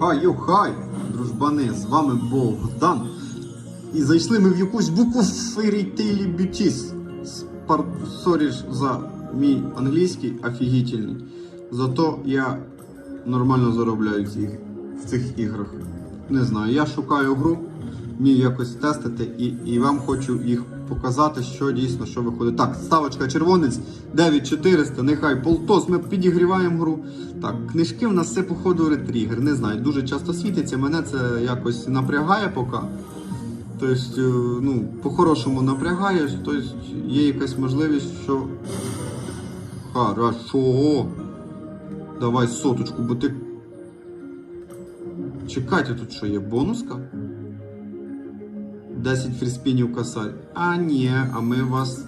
Йохай, йохай, дружбани, з вами Богдан. І зайшли ми в якусь букву Fairy Бютіс. Beauties. Спар... Сорі ж за мій англійський офігітельний. Зато я нормально заробляю в цих іграх. Не знаю, я шукаю гру, вмію якось тестити і, і вам хочу їх показати, що дійсно що виходить. Так, ставочка червонець 9400, нехай полтос, ми підігріваємо гру. Так, книжки в нас це походу ретрігер. Не знаю, дуже часто світиться, мене це якось напрягає поки. Тобто, е, ну, по-хорошому напрягає, тобто є якась можливість, що. Хорошо. Давай соточку, бо ти. Чекайте, тут що є? Бонуска? 10 фріспінів косарь. А ні, а ми вас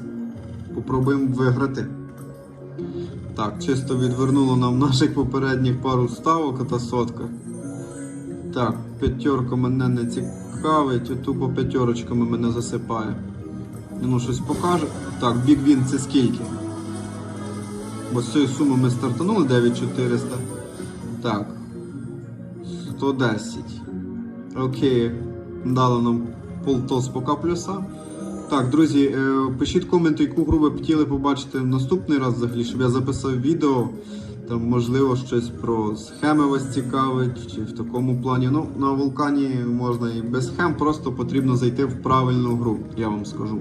попробуємо виграти. Так, чисто відвернуло нам наших попередніх пару ставок та сотка. Так, п'ятерка мене не цікавить, тупо п'ятерочками мене засипає. Ну, щось покаже. Так, Big Win це скільки? Бо з цієї суми ми стартанули 9400. Так. 110. Окей. Дало нам полтос пока плюса. Так, друзі, е, пишіть коменти, яку гру ви б хотіли побачити наступний раз взагалі, щоб я записав відео. Там, можливо, щось про схеми вас цікавить, чи в такому плані. Ну, на вулкані можна і без схем, просто потрібно зайти в правильну гру, я вам скажу.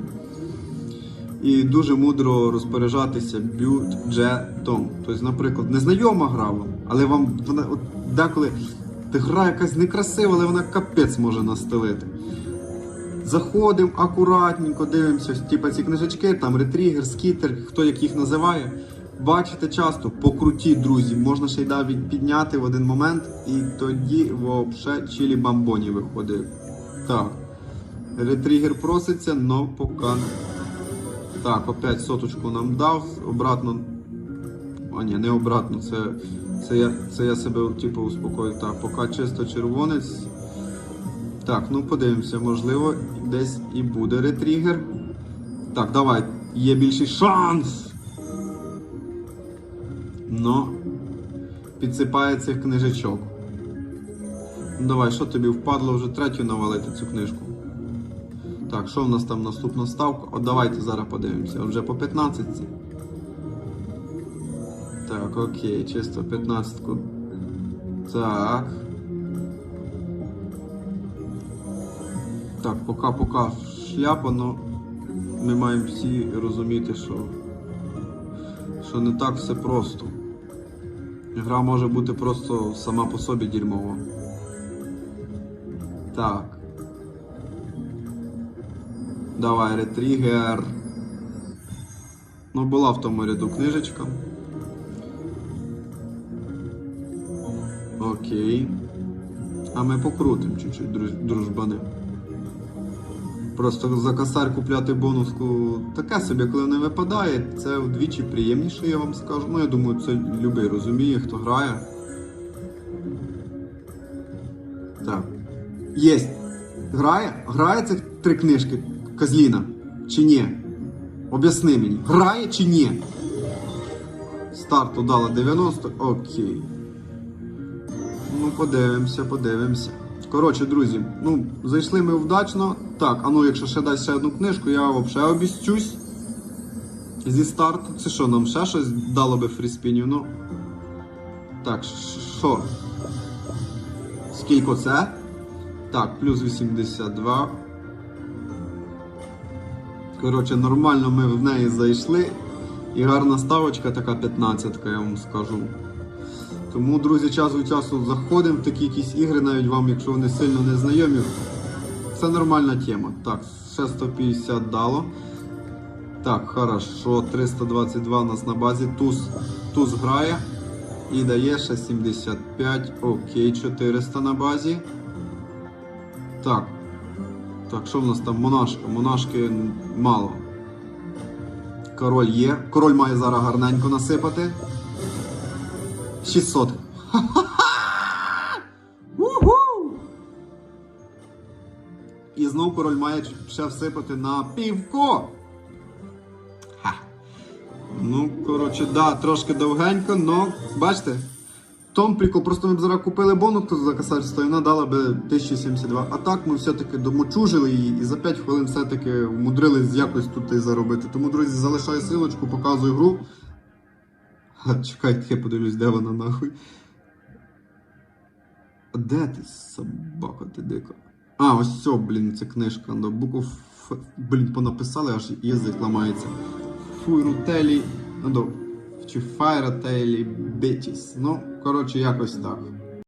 І дуже мудро розпоряджатися бюджетом. Тобто, наприклад, незнайома гра але вам вона от деколи гра якась некрасива, але вона капець може настелити. Заходимо акуратненько, дивимося, типу ці книжечки, там ретрігер, скітер, хто як їх називає. Бачите часто, покрутіть, друзі, можна ще й навіть підняти в один момент, і тоді вообще чилі бамбоні виходить. Так. Ретрігер проситься, но поки. Так, опять соточку нам дав, обратно. А ні, не обратно, це, це, я, це я себе типу успокою. Так, поки чисто червонець. Так, ну подивимося, можливо, десь і буде ретригер. Так, давай, є більший шанс. Но підсипає цих книжечок. Ну давай, що тобі впадло вже третю навалити цю книжку? Так, що в нас там наступна ставка? От давайте зараз подивимося. Вже по 15. Так, окей, чисто 15. Так. Так, пока-пока шляпа, но ми маємо всі розуміти, що, що не так все просто. Гра може бути просто сама по собі дерьмова. Так. Давай, ретригер. Ну, була в тому ряду книжечка. Окей. А ми покрутимо чуть-чуть, друж- дружбани. Просто за косарь купляти бонуску таке собі, коли не випадає, це вдвічі приємніше, я вам скажу. Ну, я думаю, це любий розуміє, хто грає. Так. Єсть. Грає? Грає цих три книжки Козліна? Чи ні? Об'ясни мені, грає чи ні? Старту дала 90. Окей. Ну, подивимося, подивимося. Коротше, друзі, ну, зайшли ми вдачно. Так, а ну якщо ще дасть ще одну книжку, я взагалі обіцюсь. Зі старту. Це що, нам ще щось дало би фріспінів? Ну. Так, що? Скільки це? Так, плюс 82. Коротше, нормально ми в неї зайшли. І гарна ставочка така 15, я вам скажу. Тому, друзі, час від часу заходимо в такі якісь ігри, навіть вам, якщо вони сильно не знайомі. Це нормальна тема. Так, ще 150 дало. Так, хорошо, 322 у нас на базі. Туз, туз грає. І дає ще 75. Окей, 400 на базі. Так. Так, що в нас там? Монашка. Монашки мало. Король є. Король має зараз гарненько насипати. 600. Ха-ха-ха! Уху! І знов король має ще всипати на півко. Ха. Ну, коротше, да, трошки довгенько, но бачите, Том просто ми б зараз купили бонус за касательство, і вона дала би 1072. А так ми все-таки домочужили її і за 5 хвилин все-таки вмудрились якось тут і заробити. Тому, друзі, залишаю силочку, показую гру. Ха, чекайте, я подивлюсь, де вона нахуй. А Де ти, собака, ти дико? А, ось все, блін, це книжка. Да, букв Ф, блін, понаписали, аж язик ламається. Фуйрутелі, ну, до, чи Файрателі Бетіс. Ну, коротше, якось так.